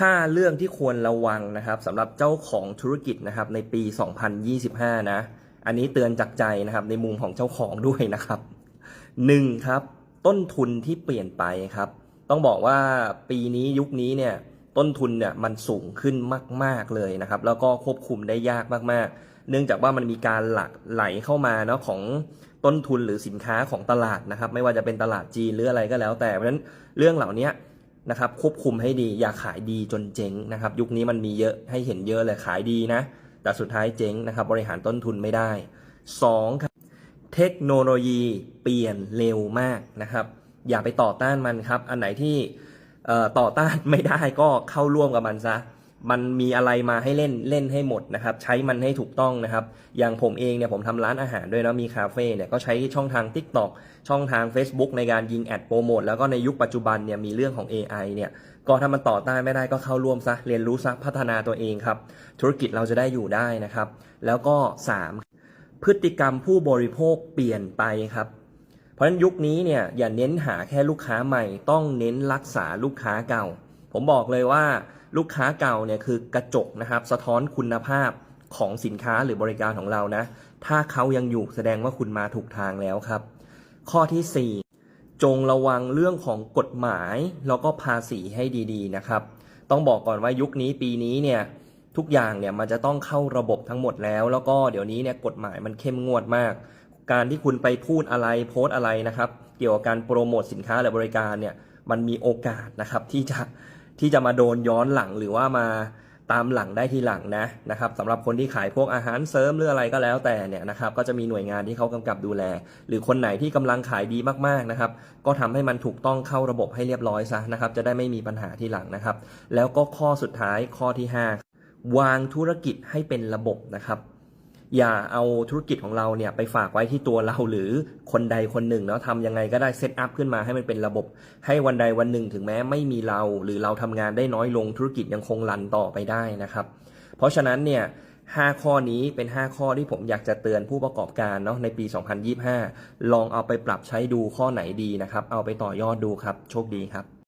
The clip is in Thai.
5 เรื่องที่ควรระวังนะครับสำหรับเจ้าของธุรกิจนะครับในปี 2025 นะ อันนี้เตือนจากใจนะครับในมุมของเจ้าของด้วยนะครับ 1. ครับ ต้นทุนที่เปลี่ยนไปครับ ต้องบอกว่าปีนี้ยุคนี้เนี่ยต้นทุนเนี่ยมันสูงขึ้นมาก ๆเลยนะครับ แล้วก็ควบคุมได้ยากมากๆ เนื่องจากว่ามันมีการหลักไหลเข้ามาเนาะของต้นทุนหรือสินค้าของตลาดนะครับ ไม่ว่าจะเป็นตลาดจีนหรืออะไรก็แล้ว แต่เพราะฉะนั้นเรื่องเหล่านี้ นะครับควบคุมให้ดี อย่าขายดีจนเจ๊งนะครับ ยุคนี้มันมีเยอะให้เห็นเยอะเลยขายดีนะ แต่สุดท้ายเจ๊งนะครับ บริหารต้นทุนไม่ได้สองครับเทคโนโลยีเปลี่ยนเร็วมากนะครับ อย่าไปต่อต้านมันครับ อันไหนที่ต่อต้านไม่ได้ก็เข้าร่วมกับมันซะ มันมีอะไรมาให้เล่นเล่นให้หมดนะครับ ใช้มันให้ถูกต้องนะครับ อย่างผมเองเนี่ยผมทำร้านอาหารด้วยนะมีคาเฟ่เนี่ยก็ใช้ช่องทาง TikTok ช่องทาง Facebook ในการยิงแอดโปรโมทแล้วก็ในยุคปัจจุบันเนี่ยมีเรื่องของ AI เนี่ยก็ถ้ามันต่อต้านไม่ได้ก็เข้าร่วมซะเรียนรู้ซะพัฒนาตัวเองครับ ธุรกิจเราจะได้อยู่ได้นะครับ แล้วก็ 3 พฤติกรรมผู้บริโภคเปลี่ยนไปครับเพราะฉะนั้นยุคนี้เนี่ยอย่าเน้นหาแค่ลูกค้าใหม่ ต้องเน้นรักษาลูกค้าเก่า ผมบอกเลยว่าลูกค้าเก่าเนี่ยคือกระจกนะครับสะท้อนคุณภาพของสินค้าหรือบริการของเรานะ ถ้าเขายังอยู่แสดงว่าคุณมาถูกทางแล้วครับ ข้อทีสี่ 4 จงระวังเรื่องของกฎหมาย แล้วก็ภาษีให้ดีๆนะครับ ต้องบอกก่อนว่ายุคนี้ปีนี้เนี่ยทุกอย่างเนี่ยมันจะต้องเข้าระบบทั้งหมดแล้ว แล้วก็เดี๋ยวนี้เนี่ยกฎหมายมันเข้มงวดมาก การที่คุณไปพูดอะไรโพสอะไรนะครับ เกี่ยวกับการโปรโมทสินค้าหรือบริการเนี่ยมันมีโอกาสนะครับที่จะ ที่จะมาโดนย้อนหลังหรือว่ามาตามหลังได้ทีหลังนะนะครับสำหรับคนที่ขายพวกอาหารเสริมหรืออะไรก็แล้วแต่เนี่ยนะครับก็จะมีหน่วยงานที่เขากำกับดูแล หรือคนไหนที่กำลังขายดีมากๆนะครับก็ทำให้มันถูกต้องเข้าระบบให้เรียบร้อยซะนะครับจะได้ไม่มีปัญหาทีหลังนะครับ แล้วก็ข้อสุดท้ายข้อที่ 5 วางธุรกิจให้เป็นระบบนะครับ อย่าเอาธุรกิจของเราเนี่ยไปฝากไว้ที่ตัวเราหรือคนใดคนหนึ่งเนาะทำยังไงก็ได้เซตอัพขึ้นมาให้มันเป็นระบบ ให้วันใดวันหนึ่งถึงแม้ไม่มีเรา หรือเราทำงานได้น้อยลงธุรกิจยังคงรันต่อไปได้นะครับ เพราะฉะนั้นเนี่ยห้าข้อนี้เป็น 5 ข้อที่ผมอยากจะเตือนผู้ประกอบการเนาะในปี 2025 ลองเอาไปปรับใช้ดูข้อไหนดีนะครับ เอาไปต่อยอดดูครับ โชคดีครับ